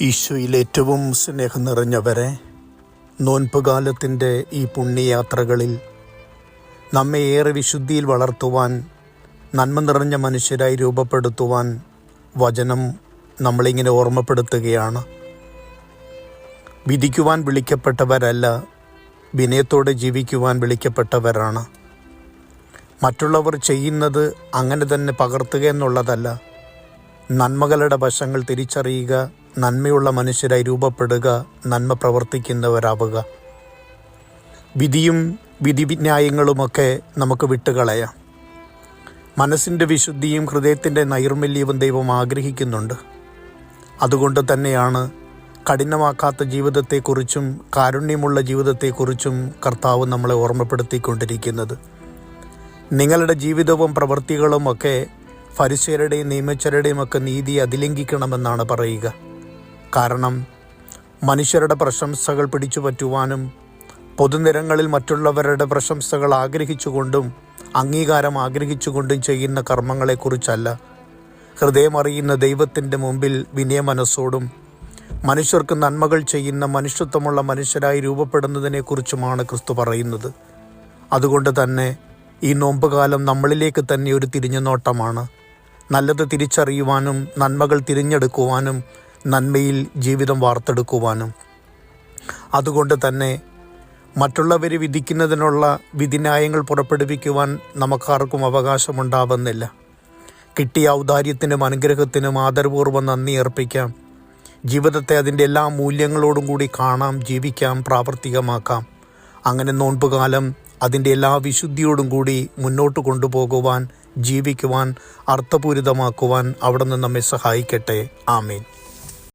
ഈശോയിൽ ഏറ്റവും സ്നേഹം നിറഞ്ഞവരെ നോൻപുകാലത്തിന്റെ ഈ പുണ്യയാത്രകളിൽ നമ്മെ ഏറെ വിശുദ്ധിയിൽ വളർത്തുവാൻ നന്മ നിറഞ്ഞ മനുഷ്യരായി രൂപപ്പെടുത്തുവാൻ വചനം നമ്മളിങ്ങനെ ഓർമ്മപ്പെടുത്തുകയാണ്. വിധിക്കുവാൻ വിളിക്കപ്പെട്ടവരല്ല വിനയത്തോടെ ജീവിക്കുവാൻ വിളിക്കപ്പെട്ടവരാണ്. മറ്റുള്ളവർ ചെയ്യുന്നത് അങ്ങനെ തന്നെ പകർത്തുക എന്നുള്ളതല്ല നന്മകളുടെ വശങ്ങൾ തിരിച്ചറിയുക നന്മയുള്ള മനുഷ്യരായി രൂപപ്പെടുക നന്മ പ്രവർത്തിക്കുന്നവരാവുക. വിധിയും വിധിന്യായങ്ങളുമൊക്കെ നമുക്ക് വിട്ടുകളയാം. മനസ്സിന്റെ വിശുദ്ധിയും ഹൃദയത്തിന്റെ നൈർമല്യവും ദൈവം ആഗ്രഹിക്കുന്നുണ്ട്. അതുകൊണ്ട് തന്നെയാണ് കഠിനമാക്കാത്ത ജീവിതത്തെക്കുറിച്ചും കാരുണ്യമുള്ള ജീവിതത്തെക്കുറിച്ചും കർത്താവ് നമ്മളെ ഓർമ്മപ്പെടുത്തിക്കൊണ്ടിരിക്കുന്നത്. നിങ്ങളുടെ ജീവിതവും പ്രവൃത്തികളുമൊക്കെ ഒക്കെ ഫരിസയരുടെയും നിയമച്ചരുടെയും ഒക്കെ നീതി അതിലംഘിക്കണമെന്നാണ് പറയുക. കാരണം മനുഷ്യരുടെ പ്രശംസകൾ പിടിച്ചു പറ്റുവാനും പൊതുനിരങ്ങളിൽ മറ്റുള്ളവരുടെ പ്രശംസകൾ ആഗ്രഹിച്ചുകൊണ്ടും അംഗീകാരം ആഗ്രഹിച്ചുകൊണ്ടും ചെയ്യുന്ന കർമ്മങ്ങളെക്കുറിച്ചല്ല. ഹൃദയമറിയുന്ന ദൈവത്തിന്റെ മുമ്പിൽ വിനയമനസ്സോടും മനുഷ്യർക്ക് നന്മകൾ ചെയ്യുന്ന മനുഷ്യത്വമുള്ള മനുഷ്യരായി രൂപപ്പെടുന്നതിനെക്കുറിച്ചുമാണ് ക്രിസ്തു പറയുന്നത്. അതുകൊണ്ട് തന്നെ ഈ നോമ്പുകാലം നമ്മളിലേക്ക് തന്നെ ഒരു തിരിഞ്ഞുനോട്ടമാണ്. നല്ലത് തിരിച്ചറിയുവാനും നന്മകൾ തിരഞ്ഞെടുക്കുവാനും നന്മയിൽ ജീവിതം വാർത്തെടുക്കുവാനും. അതുകൊണ്ട് തന്നെ മറ്റുള്ളവർ വിധിക്കുന്നതിനുള്ള വിധിന്യായങ്ങൾ പുറപ്പെടുവിക്കുവാൻ നമുക്കാർക്കും അവകാശമുണ്ടാവുന്നില്ല. കിട്ടിയ ഔദാര്യത്തിനും അനുഗ്രഹത്തിനും ആദരപൂർവം നന്ദി അർപ്പിക്കാം. ജീവിതത്തെ അതിന്റെ എല്ലാ മൂല്യങ്ങളോടും കൂടി കാണാം ജീവിക്കാം പ്രാവർത്തികമാക്കാം. അങ്ങനെ നോൺപുകാലം അതിന്റെ എല്ലാ വിശുദ്ധിയോടും കൂടി മുന്നോട്ട് കൊണ്ടുപോകുവാൻ ജീവിക്കുവാൻ അർത്ഥപൂരിതമാക്കുവാൻ അവിടെ നിന്ന് നമ്മെ സഹായിക്കട്ടെ. ആമീൻ.